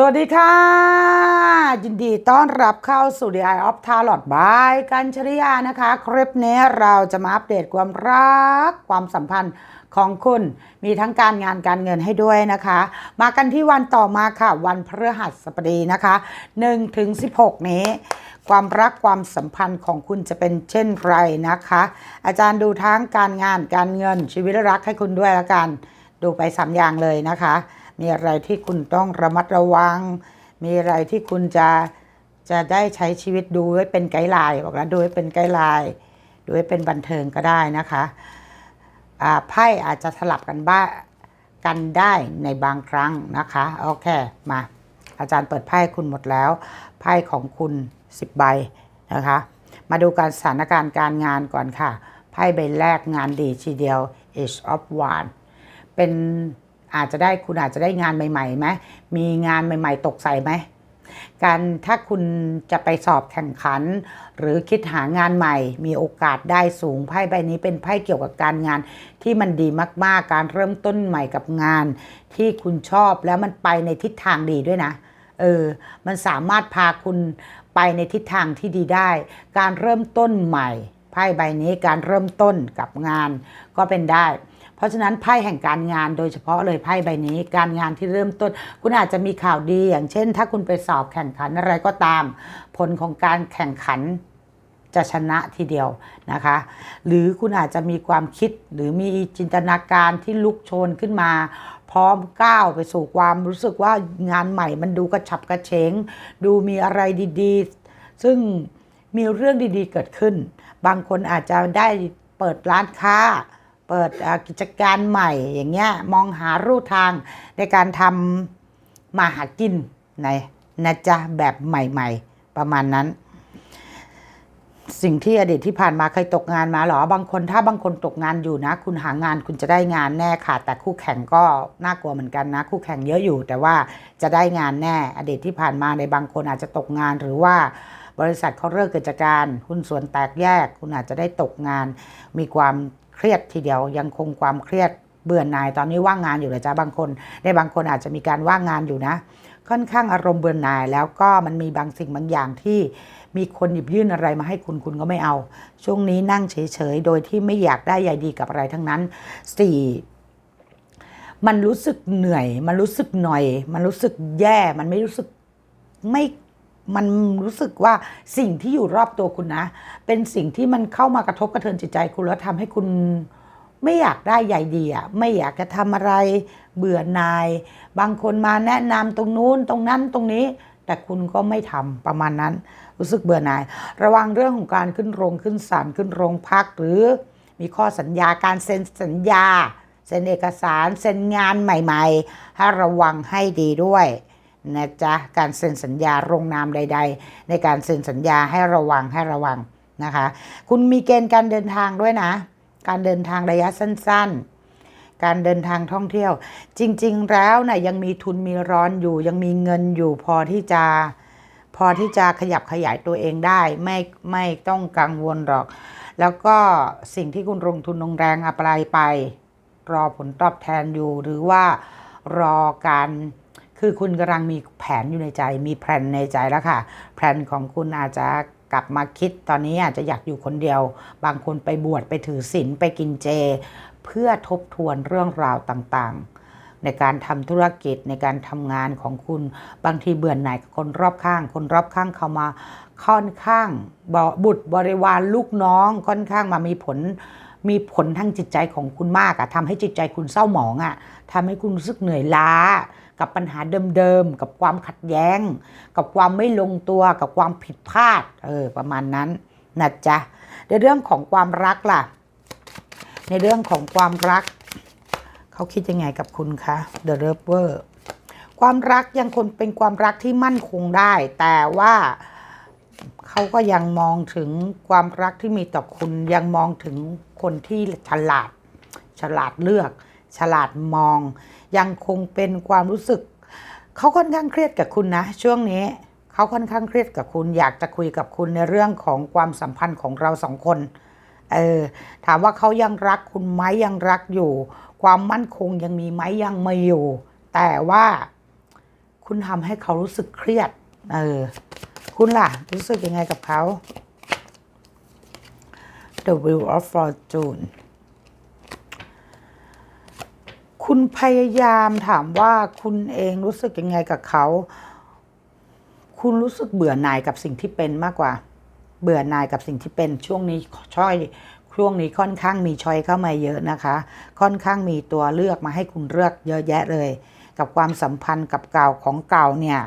สวัสดีค่ะ ยินดีต้อนรับเข้าสู่ The Eye of Tarot by กัญชริยานะคะ คลิปนี้เราจะมาอัปเดตความรัก ความสัมพันธ์ของคุณมีทั้งการงานการเงินให้ด้วยนะคะ มากันที่วันต่อมาค่ะ วันพฤหัสบดีนะคะ1ถึง16 นี้ ความรักความสัมพันธ์ของคุณจะเป็นเช่นไรนะคะ อาจารย์ดูทั้งการงานการเงินชีวิตรักให้คุณด้วยละกัน ดูไปสามอย่างเลยนะคะ มีอะไรที่คุณต้องระมัดระวัง มีอะไรที่คุณจะจะได้ใช้ชีวิตดูไว้เป็นไกด์ไลน์บอกแล้วดูไว้เป็นไกด์ไลน์ดูไว้เป็นบันเทิงก็ได้นะคะไพ่อาจจะสลับกันบ้างกันได้ในบางครั้งนะคะโอเคมาอาจารย์เปิดไพ่คุณหมดแล้วไพ่ของคุณ 10 ใบนะคะ มาดูการสถานการณ์การงานก่อนค่ะไพ่ใบแรกงานดีทีเดียว Age of w a n d เป็น อาจจะได้คุณอาจจะได้งานใหม่ๆไหมมีงานใหม่ ๆ ตกใส่ไหมการถ้าคุณจะไปสอบแข่งขัน หรือคิดหางานใหม่ มีโอกาสได้สูงไพ่ใบนี้เป็นไพ่เกี่ยวกับการงาน ที่มันดีมากๆ การเริ่มต้นใหม่กับงาน ที่คุณชอบแล้วมันไปในทิศทางดีด้วยนะเออมันสามารถพาคุณไปในทิศทางที่ดีได้ การเริ่มต้นใหม่ไพ่ใบนี้การเริ่มต้นกับงานก็เป็นได้ เพราะฉะนั้นไพ่แห่งการงานโดยเฉพาะเลยไพ่ใบนี้ การงานที่เริ่มต้น คุณอาจจะมีข่าวดี อย่างเช่น ถ้าคุณไปสอบแข่งขันอะไรก็ตาม ผลของการแข่งขันจะชนะทีเดียวนะคะ หรือคุณอาจจะมีความคิดหรือมีจินตนาการที่ลุกโชนขึ้นมา พร้อมก้าวไปสู่ความรู้สึกว่างานใหม่มันดูกระฉับกระเฉง ดูมีอะไรดีๆ ซึ่งมีเรื่องดีๆเกิดขึ้น บางคนอาจจะได้เปิดร้านค้า เปิดกิจการใหม่อย่างเงี้ยมองหารูทางในการทำมาหากินในนะจ๊ะแบบใหม่ ๆ ประมาณนั้น สิ่งที่อดีตที่ผ่านมาเคยตกงานมาหรอบางคนถ้าบางคนตกงานอยู่นะ คุณหางานคุณจะได้งานแน่ค่ะ แต่คู่แข่งก็น่ากลัวเหมือนกันนะ คู่แข่งเยอะอยู่ แต่ว่าจะได้งานแน่ อดีตที่ผ่านมาในบางคนอาจจะตกงานหรือว่าบริษัทเขาเลิกกิจการ หุ้นส่วนแตกแยก คุณอาจจะได้ตกงานมีความ เครียดทีเดียวยังคงความเครียดเบื่อหน่ายตอนนี้ว่างงานอยู่เลยจ้าบางคน ในบางคนอาจจะมีการว่างงานอยู่นะ ค่อนข้างอารมณ์เบื่อหน่ายแล้วก็มันมีบางสิ่งบางอย่างที่มีคนหยิบยื่นอะไรมาให้คุณคุณก็ไม่เอา ช่วงนี้นั่งเฉยๆ โดยที่ไม่อยากได้ใยดีกับอะไรทั้งนั้นสี่มันรู้สึกเหนื่อย มันรู้สึกหน่อย มันรู้สึกแย่ มันไม่รู้สึกไม่ มันรู้สึกว่าสิ่งที่อยู่รอบตัวคุณนะ เป็นสิ่งที่มันเข้ามากระทบกระเทือนจิตใจคุณแล้วทำให้คุณไม่อยากได้ใยดีอะไม่อยากจะทำอะไรเบื่อนาย บางคนมาแนะนำตรงนู้นตรงนั้นตรงนี้ แต่คุณก็ไม่ทำประมาณนั้น รู้สึกเบื่อหน่าย ระวังเรื่องของการขึ้นโรงขึ้นศาลขึ้นโรงพักหรือมีข้อสัญญาการเซ็นสัญญา เซ็นเอกสาร เซ็นงานใหม่ ๆ ให้ระวังให้ดีด้วย นะจ๊ะการเซ็นสัญญาโรงนามใด ๆ ในการเซ็นสัญญาให้ระวังให้ระวังนะคะ คุณมีเกณฑ์การเดินทางด้วยนะ การเดินทางระยะสั้น ๆ การเดินทางท่องเที่ยว จริง ๆ แล้วนะ่ะยังมีทุนมีร้อนอยู่ ยังมีเงินอยู่พอที่จะพอที่จะขยับขยายตัวเองได้ไม่ไม่ต้องกังวลหรอก แล้วก็สิ่งที่คุณลงทุนลงแรงอะไรไป รอผลตอบแทนอยู่หรือว่ารอการ คือคุณกำลังมีแผนอยู่ในใจ มีแผนในใจแล้วค่ะ แผนของคุณอาจจะกลับมาคิดตอนนี้อาจจะอยากอยู่คนเดียว บางคนไปบวชไปถือศีลไปกินเจ เพื่อทบทวนเรื่องราวต่างๆ ในการทำธุรกิจในการทำงานของคุณ บางทีเบื่อหน่ายกับคนรอบข้าง คนรอบข้างเขามาค่อนข้างบบุตรบริวารลูกน้องค่อนข้างมามีผล มีผลทางจิตใจของคุณมากอะทำให้จิตใจคุณเศร้าหมองอะทำให้คุณรู้สึกเหนื่อยล้า กับปัญหาเดิมๆ กับความขัดแย้ง กับความไม่ลงตัวกับความผิดพลาดเออประมาณนั้นนะจ๊ะในเรื่องของความรักล่ะ ในเรื่องของความรัก เขาคิดยังไงกับคุณคะ The Lover ความรักยังคงเป็นความรักที่มั่นคงได้ แต่ว่า เขาก็ยังมองถึงความรักที่มีต่อคุณยังมองถึงคนที่ฉลาด ฉลาดเลือก ฉลาดมอง ยังคงเป็นความรู้สึก เขาค่อนข้างเครียดกับคุณนะ ช่วงนี้เขาค่อนข้างเครียดกับคุณ อยากจะคุยกับคุณในเรื่องของความสัมพันธ์ของเราสองคนเออถามว่าเขายังรักคุณไหมยังรักอยู่ ความมั่นคงยังมีไหมยังไม่อยู่ แต่ว่าคุณทำให้เขารู้สึกเครียด เออ คุณล่ะ รู้สึกยังไงกับเขา The Wheel of Fortune คุณพยายามถามว่าคุณเองรู้สึกยังไงกับเขา คุณรู้สึกเบื่อหน่ายกับสิ่งที่เป็นมากกว่า เบื่อหน่ายกับสิ่งที่เป็นช่วงนี้ช่อยช่วงนี้ค่อนข้างมีชอยเข้ามาเยอะนะคะ ค่อนข้างมีตัวเลือกมาให้คุณเลือกเยอะแยะเลย กับความสัมพันธ์กับเก่าของเก่าเนี่ย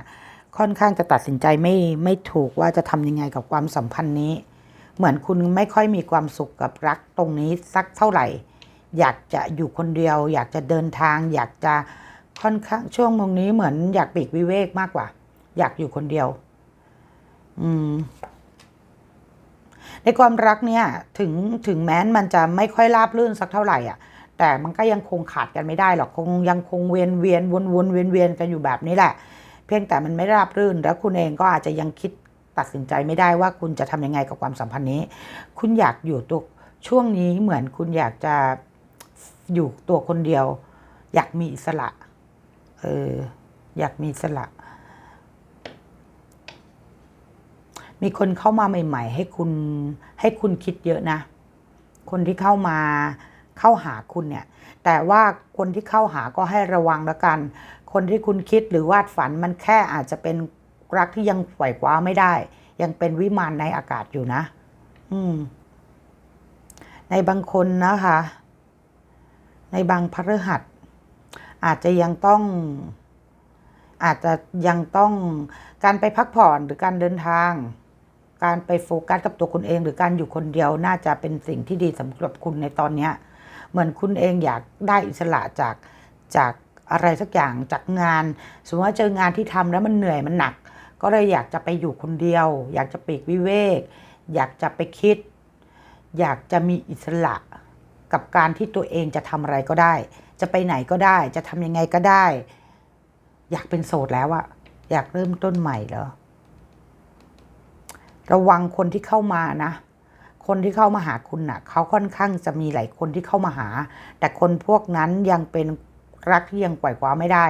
ค่อนข้างจะตัดสินใจไม่ไม่ถูกว่าจะทำยังไงกับความสัมพันธ์นี้ เหมือนคุณไม่ค่อยมีความสุขกับรักตรงนี้สักเท่าไหร่ อยากจะอยู่คนเดียว อยากจะเดินทาง อยากจะค่อนข้างช่วงตรงนี้เหมือนอยากปีกวิเวกมากกว่า อยากอยู่คนเดียว อืม ในความรักเนี่ย ถึงถึงแม้นมันจะไม่ค่อยราบรื่นสักเท่าไหร่อะ แต่มันก็ยังคงขาดกันไม่ได้หรอกคงยังคงเวียนเวียนวนวนเวียนเวียนกันอยู่แบบนี้แหละ พียงแต่มันไม่ราบรื่น แล้วคุณเองก็อาจจะยังคิดตัดสินใจไม่ได้ว่าคุณจะทำยังไงกับความสัมพันธ์นี้ คุณอยากอยู่ตัวช่วงนี้เหมือนคุณอยากจะอยู่ตัวคนเดียว อยากมีอิสระ เออ อยากมีอิสระ มีคนเข้ามาใหม่ ๆ ให้คุณให้คุณคิดเยอะนะ คนที่เข้ามาเข้าหาคุณเนี่ย แต่ว่าคนที่เข้าหาก็ให้ระวังแล้วกัน คนที่คุณคิดหรือวาดฝันมันแค่อาจจะเป็นรักที่ยังปล่อยคว้าไม่ได้ ยังเป็นวิมานในอากาศอยู่นะ อืม ในบางคนนะคะ ในบางพฤหัส อาจจะยังต้อง อาจจะยังต้องการไปพักผ่อนหรือการเดินทาง การไปโฟกัสกับตัวคุณเอง หรือการอยู่คนเดียวน่าจะเป็นสิ่งที่ดีสำหรับคุณในตอนนี้เหมือนคุณเองอยากได้อิสระจากจาก อะไรสักอย่างจากงาน สมมติว่าเจองานที่ทำแล้วมันเหนื่อยมันหนัก ก็เลยอยากจะไปอยู่คนเดียว อยากจะปีกวิเวก อยากจะไปคิด อยากจะมีอิสระกับการที่ตัวเองจะทำอะไรก็ได้ จะไปไหนก็ได้ จะทำยังไงก็ได้ อยากเป็นโสดแล้วอะอยากเริ่มต้นใหม่เหรอระวังคนที่เข้ามานะ คนที่เข้ามาหาคุณน่ะ เขาค่อนข้างจะมีหลายคนที่เข้ามาหา แต่คนพวกนั้นยังเป็น รักที่ยังปล่อยคว้าไม่ได้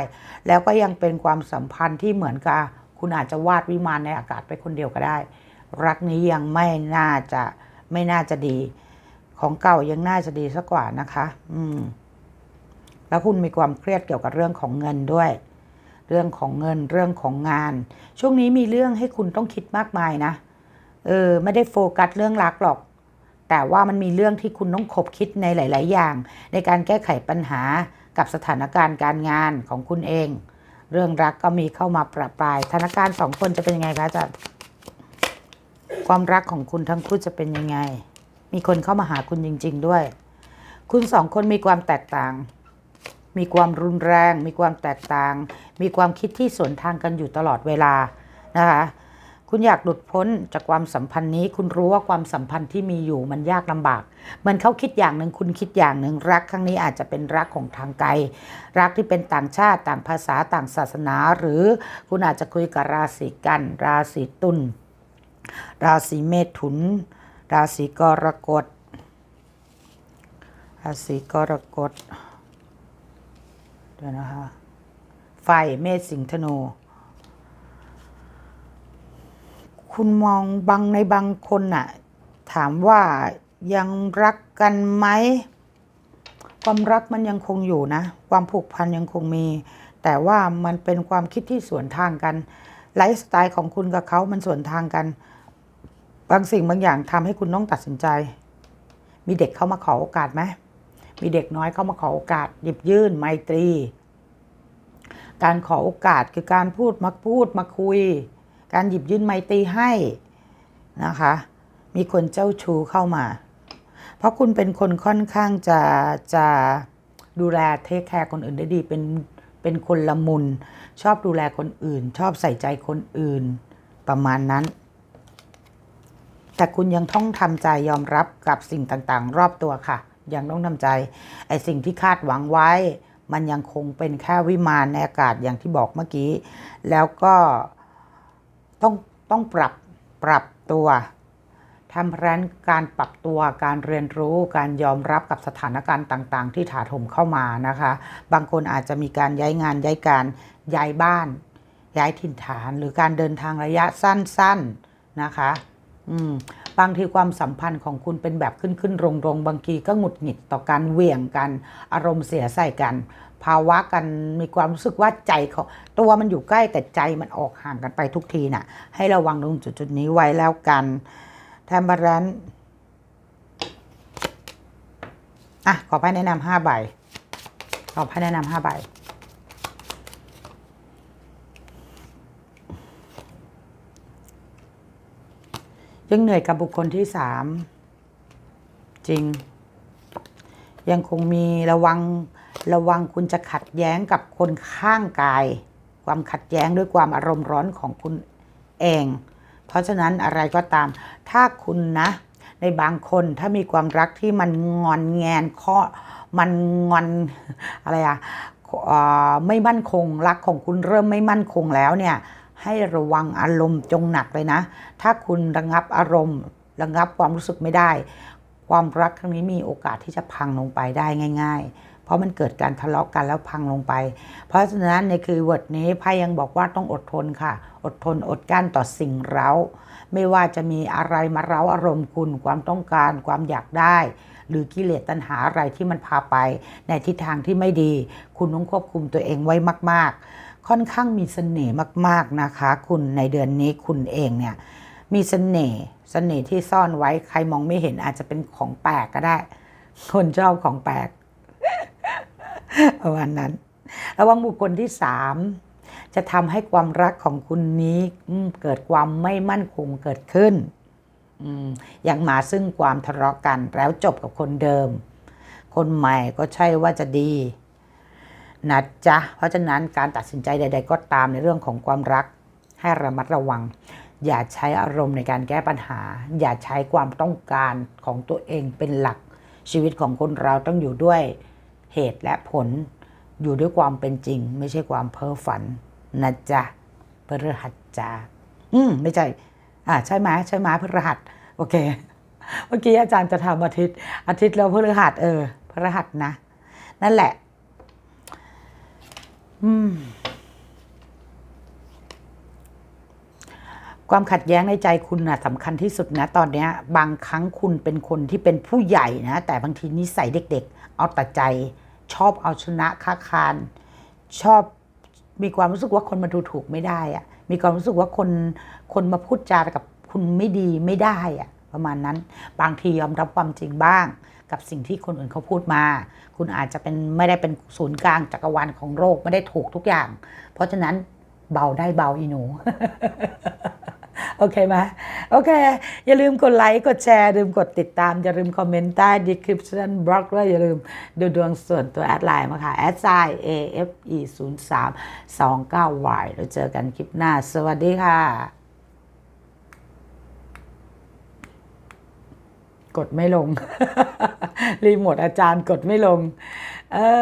แล้วก็ยังเป็นความสัมพันธ์ที่เหมือนกับคุณอาจจะวาดวิมานในอากาศไปคนเดียวก็ได้ รักนี้ยังไม่น่าจะไม่น่าจะดี ของเก่ายังน่าจะดีสักกว่านะคะ อืม แล้วคุณมีความเครียดเกี่ยวกับเรื่องของเงินด้วย เรื่องของเงินเรื่องของงาน ช่วงนี้มีเรื่องให้คุณต้องคิดมากมายนะเออไม่ได้โฟกัสเรื่องรักหรอก แต่ว่ามันมีเรื่องที่คุณต้องคบคิดในหลาย ๆ อย่าง ในการแก้ไขปัญหา กับสถานการณ์การงานของคุณเอง เรื่องรักก็มีเข้ามาประปรายสถานการณ์สองคนจะเป็นยังไงคะจารย์ความรักของคุณทั้งคู่จะเป็นยังไง มีคนเข้ามาหาคุณจริง ๆ ด้วย คุณสองคนมีความแตกต่าง มีความรุนแรง มีความแตกต่าง มีความคิดที่สวนทางกันอยู่ตลอดเวลานะคะ คุณอยากหลุดพ้นจากความสัมพันธ์นี้ คุณรู้ว่าความสัมพันธ์ที่มีอยู่มันยากลำบาก มันเขาคิดอย่างหนึ่งคุณคิดอย่างหนึ่งรักครั้งนี้อาจจะเป็นรักของทางไกล รักที่เป็นต่างชาติต่างภาษาต่างศาสนา หรือคุณอาจจะคุยกับราศีกัน ราศีตุลราศีเมถุน ราศีกรกฎราศีกรกฎเดี๋ยวนะคะไฟเมษสิงห์ธนู คุณมองบางในบางคนน่ะ ถามว่ายังรักกันไหมความรักมันยังคงอยู่นะ ความผูกพันยังคงมี แต่ว่ามันเป็นความคิดที่สวนทางกันไลฟ์สไตล์ของคุณกับเขามันสวนทางกัน บางสิ่งบางอย่างทำให้คุณต้องตัดสินใจ มีเด็กเข้ามาขอโอกาสไหมมีเด็กน้อยเข้ามาขอโอกาสหยิบยื่นไมตรี การขอโอกาสคือการพูดมาพูดมาคุย การหยิบยื่นไมตรีให้นะคะ มีคนเจ้าชู้เข้ามา เพราะคุณเป็นคนค่อนข้างจะจะดูแลเทคแคร์คนอื่นได้ดี เป็นเป็นคนละมุน ชอบดูแลคนอื่น ชอบใส่ใจคนอื่นประมาณนั้น แต่คุณยังต้องทำใจยอมรับกับสิ่งต่างๆ รอบตัวค่ะ ยังต้องทำใจไอ้สิ่งที่คาดหวังไว้ มันยังคงเป็นแค่วิมานในอากาศอย่างที่บอกเมื่อกี้ แล้วก็ ต้องต้องปรับปรับตัวทำแผนการปรับตัวการเรียนรู้การยอมรับกับสถานการณ์ต่าง ๆ ที่ถาโถมเข้ามานะคะ บางคนอาจจะมีการย้ายงานย้ายการย้ายบ้าน ย้ายถิ่นฐาน หรือการเดินทางระยะสั้น ๆนะคะ บางทีความสัมพันธ์ของคุณเป็นแบบขึ้นขึ้นลงลงบางทีก็หงุดหงิดต่อการเหวี่ยงกัน อารมณ์เสียใส่กัน ภาวะกันมีความรู้สึกว่าใจเขาตัวมันอยู่ใกล้แต่ใจมันออกห่างกันไปทุกทีน่ะ ให้ระวังตรงจุดๆนี้ไว้แล้วกันแทมบารันอะขอไพ่แนะนำห้าใบขอไพ่แนะนำห้าใบ ยังเหนื่อยกับบุคคลที่สามจริง ยังคงมีระวังระวังคุณจะขัดแย้งกับคนข้างกาย ความขัดแย้งด้วยความอารมณ์ร้อนของคุณเอง เพราะฉะนั้นอะไรก็ตาม ถ้าคุณนะ ในบางคนถ้ามีความรักที่มันงอนแงนข้อมันงอนอะไรอะอ่อไม่มั่นคงรักของคุณเริ่มไม่มั่นคงแล้วเนี่ย ให้ระวังอารมณ์จงหนักเลยนะ ถ้าคุณระงับอารมณ์ระงับความรู้สึกไม่ได้ ความรักครั้งนี้มีโอกาสที่จะพังลงไปได้ง่าย ๆ เพราะมันเกิดการทะเลาะกันแล้วพังลงไป เพราะฉะนั้นในคือวอร์ดนี้ไพ่ยังบอกว่าต้องอดทนค่ะ อดทนอดกั้นต่อสิ่งเร้า ไม่ว่าจะมีอะไรมาเร้าอารมณ์คุณ ความต้องการความอยากได้ หรือกิเลสตัณหาอะไรที่มันพาไป ในทิศทางที่ไม่ดี คุณต้องควบคุมตัวเองไว้มาก ๆ ค่อนข้างมีเสน่ห์มากๆนะคะ คุณในเดือนนี้คุณเองเนี่ยมีเสน่ห์เสน่ห์ที่ซ่อนไว้ใครมองไม่เห็นอาจจะเป็นของแปลกก็ได้ คนชอบของแปลกประมาณนั้น ระวังบุคคลที่สามจะทำให้ความรักของคุณนี้เกิดความไม่มั่นคงเกิดขึ้นอย่างมาซึ่งความทะเลาะกันแล้วจบกับคนเดิม คนใหม่ก็ใช่ว่าจะดี นะจ๊ะ เพราะฉะนั้นการตัดสินใจใด ๆ ก็ตามในเรื่องของความรัก ให้ระมัดระวัง อย่าใช้อารมณ์ในการแก้ปัญหา อย่าใช้ความต้องการของตัวเองเป็นหลัก ชีวิตของคนเราต้องอยู่ด้วยเหตุและผล อยู่ด้วยความเป็นจริง ไม่ใช่ความเพ้อฝันนะจ๊ะพฤหัสจ้าอืมไม่ใช่ อ่าใช่ไหมใช่ไหมพฤหัส โอเค เมื่อกี้อาจารย์จะทำอาทิตย์ อาทิตย์แล้วพฤหัสเออพฤหัสนะ นั่นแหละ ความขัดแย้งในใจคุณนะสำคัญที่สุดนะ ตอนนี้บางครั้งคุณเป็นคนที่เป็นผู้ใหญ่นะ แต่บางทีนิสัยเด็ก ๆ เอาแต่ใจ ชอบเอาชนะค้าคาน ชอบมีความรู้สึกว่าคนมาดูถูกไม่ได้อะมีความรู้สึกว่าคนคนมาพูดจากับคุณไม่ดีไม่ได้อะประมาณนั้น บางทียอมรับความจริงบ้าง กับสิ่งที่คนอื่นเขาพูดมา คุณอาจจะเป็นไม่ได้เป็นศูนย์กลางจักรวาลของโลกไม่ได้ถูกทุกอย่าง เพราะฉะนั้นเบาได้เบาอีหนู โอเคไหมโอเค อย่าลืมกดไลค์กดแชร์ลืมกดติดตาม อย่าลืมคอมเมนต์ใต้ description box ด้วยอย่าลืมดูดวงส่วนตัวแอดไลน์มาค่ะ a d s i afe 0 3 2 9 y เราเจอกันคลิปหน้า สวัสดีค่ะ กดไม่ลง รีโมทอาจารย์กดไม่ลง เออ